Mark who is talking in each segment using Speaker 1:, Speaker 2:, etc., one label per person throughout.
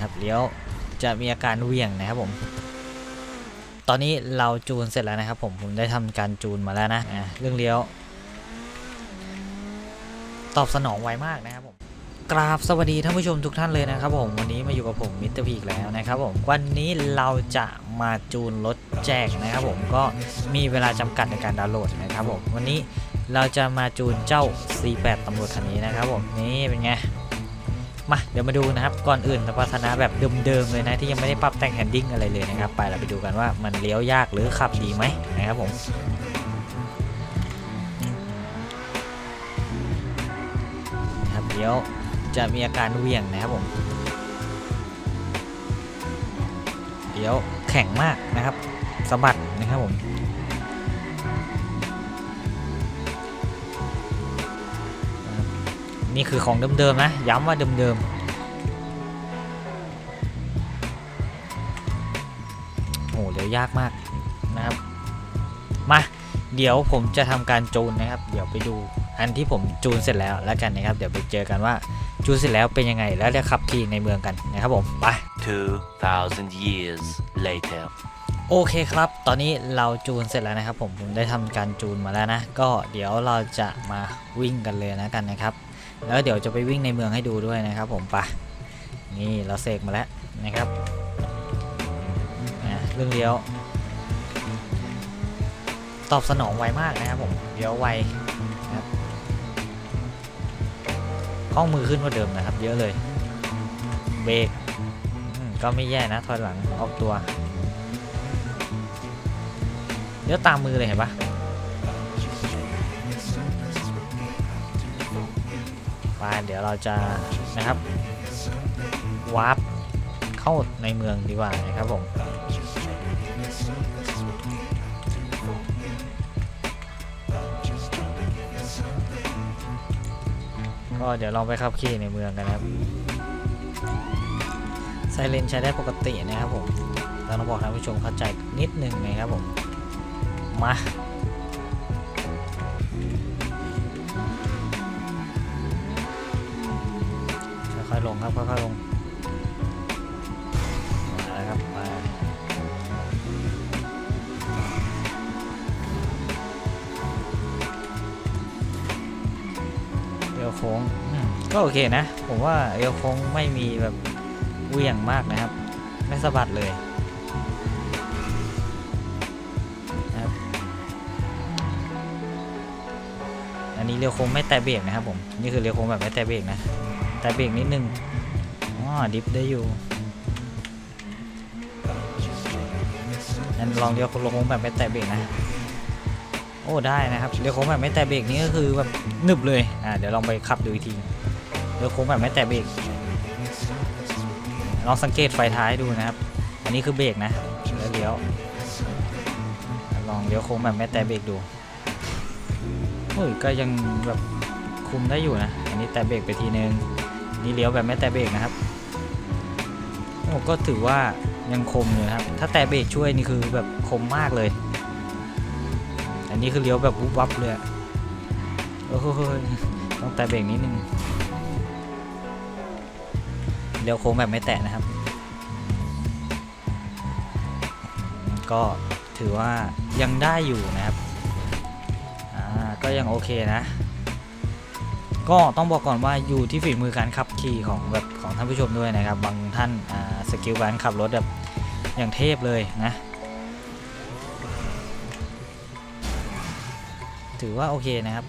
Speaker 1: นะครับเลี้ยวจะมีอาการเวียงนะครับผม ตอนนี้เราจูนเสร็จแล้วนะครับ ผมผมได้ทำการจูนมาแล้วนะะเรื่องเลี้ยว ตอบสนองไวมากนะครับผมกราบสวัสดีท่านผู้ชมทุกท่านเลยนะครับผมวันนี้มาอยู่กับผมมิสเตอร์พีกแล้วนะครับผมวันนี้เราจะมาจูนรถแจกนะครับผมก็มีเวลาจำกัดในการดาวน์โหลดนะครับผมวันนี้เราจะมาจูนเจ้า C8 ตำรวจคันนี้นะครับผมนี่เป็นไง มาเดี๋ยวมาดูนะครับ ก่อนอื่นสมรรถนะแบบเดิมๆเลยนะ ที่ยังไม่ได้ปรับแต่งแฮนดิ้งอะไรเลยนะครับ ไปเราไปดูกันว่ามันเลี้ยวยากหรือขับดีไหมนะครับผมครับเดี๋ยวจะมีอาการเวี่ยงนะครับผมเดี๋ยวแข็งมากนะครับสะบัดนะครับผม นี่คือของเดิมๆนะ ย้ำว่าเดิมๆโอ้เดี๋ยวยากมากนะครับ มาเดี๋ยวผมจะทำการจูนนะครับ เดี๋ยวไปดูอันที่ผมจูนเสร็จแล้วแล้วกันนะครับ เดี๋ยวไปเจอกันว่าจูนเสร็จแล้วเป็นยังไงแล้วจะขับขี่ในเมืองกันนะครับผมไป
Speaker 2: 2,000 years later.
Speaker 1: โอเคครับ ตอนนี้เราจูนเสร็จแล้วนะครับ ผมผมได้ทำการจูนมาแล้วนะ ก็เดี๋ยวเราจะมาวิ่งกันเลยนะกันนะครับ แล้วเดี๋ยวจะไปวิ่งในเมืองให้ดูด้วยนะครับ ผมไปนี่เราเสกมาแล้วนะครับอะเรื่องเลี้ยว ตอบสนองไวมากนะครับผมเลี้ยวไวนะครับคล่องมือขึ้นกว่าเดิมนะครับ เยอะเลย เบรกก็ไม่แย่นะถอยหลังออกตัวเลี้ยวตามมือเลยเห็นปะ ไปเดี๋ยวเราจะนะครับวาร์ปเข้าในเมืองดีกว่านะครับผมก็เดี๋ยวลองไปขับขี่ในเมืองกันนะครับไซเรนใช้ได้ปกตินะครับผมเราต้องบอกท่านผู้ชมเข้าใจนิดนึงนะครับผม มา ค่อยๆลงครับค่อยๆลงมาแล้วครับมาเรียวโค้งก็โอเคนะ ผมว่าเรียวโค้งไม่มีแบบเวี่ยงมากนะครับ ไม่สะบัดเลยอันนี้เรียวโค้งไม่แตะเบรกนะครับผม นี่คือเรียวโค้งแบบไม่แตะเบรกนะ แตะเบรกนิดนึงอ๋อดิฟได้อยู่งั้นลองเรียวโค้งแบบไม่แตะเบรกนะ โอ้ได้นะครับเรียวโค้งแบบไม่แตะเบรกนี่ก็คือแบบหนึบเลยอ่าเดี๋ยวลองไปขับดูอีกทีเรียวโค้งแบบไม่แตะเบรกลองสังเกตไฟท้ายดูนะครับ อันนี้คือเบรกนะแล้วเลี้ยวลองเลี้ยวโค้งแบบไม่แตะเบรกดูโอ้ยก็ยังแบบคุมได้อยู่นะ อันนี้แตะเบรกไปทีนึง นี่เลี้ยวแบบไม่แตะเบรกนะครับโอ้ก็ถือว่ายังคมอยู่ครับ ถ้าแตะเบรกช่วยนี่คือแบบคมมากเลย อันนี้คือเลี้ยวแบบวุบวับเลยอะโอ้โหต้องแตะเบรกนิดนึงเลี้ยวโค้งแบบไม่แตะนะครับ ก็ถือว่ายังได้อยู่นะครับ อ่า ก็ยังโอเคนะ ก็ต้องบอกก่อนว่าอยู่ที่ฝีมือการขับขี่ของแบบของท่านผู้ชมด้วยนะครับ บางท่านสกิลการขับรถแบบอย่างเทพเลยนะ ถือว่าโอเคนะครับ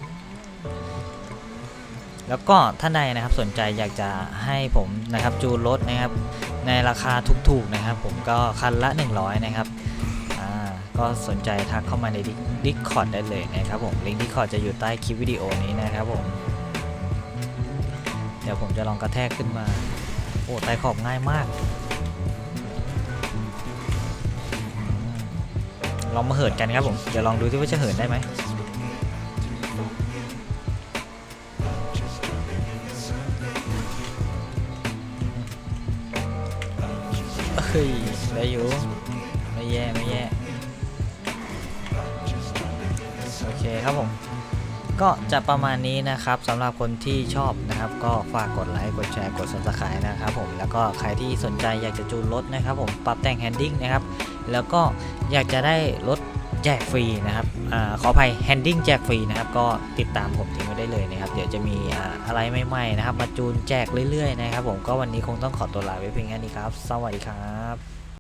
Speaker 1: แล้วก็ท่านใดนะครับสนใจอยากจะให้ผมนะครับจูนรถนะครับในราคาถูกๆนะครับ ผมก็คันละ 100 นะครับก็สนใจทักเข้ามาในดิคอร์ดได้เลยนะครับผมลิงก์ดิคอร์ดจะอยู่ใต้คลิปวิดีโอนี้นะครับผม เดี๋ยวผมจะลองกระแทกขึ้นมา โอ้ไต่ขอบง่ายมาก ลองมาเหินกันครับผม เดี๋ยวลองดูที่ว่าจะเหินได้ไหมเฮ้ยได้อยู่ ไม่แย่ ไม่แย่ โอเคครับผม ก็จะประมาณนี้นะครับสำหรับคนที่ชอบนะครับ ก็ฝากกดไลค์กดแชร์กด subscribe นะครับผมแล้วก็ใครที่สนใจอยากจะจูนรถนะครับ ผมปรับแต่งแฮนดิ้งนะครับแล้วก็อยากจะได้รถแจกฟรีนะครับอขออภัยแฮนดิ้งแจกฟรีนะครับ ก็ติดตามผมทิ้งไว้ได้เลยนะครับ เดี๋ยวจะมีอ่าอะไรใหม่ๆนะครับ มาจูนแจกเรื่อยๆนะครับ ผมก็วันนี้คงต้องขอตัวลาไปเพียงแค่นี้ครับ สวัสดีครับ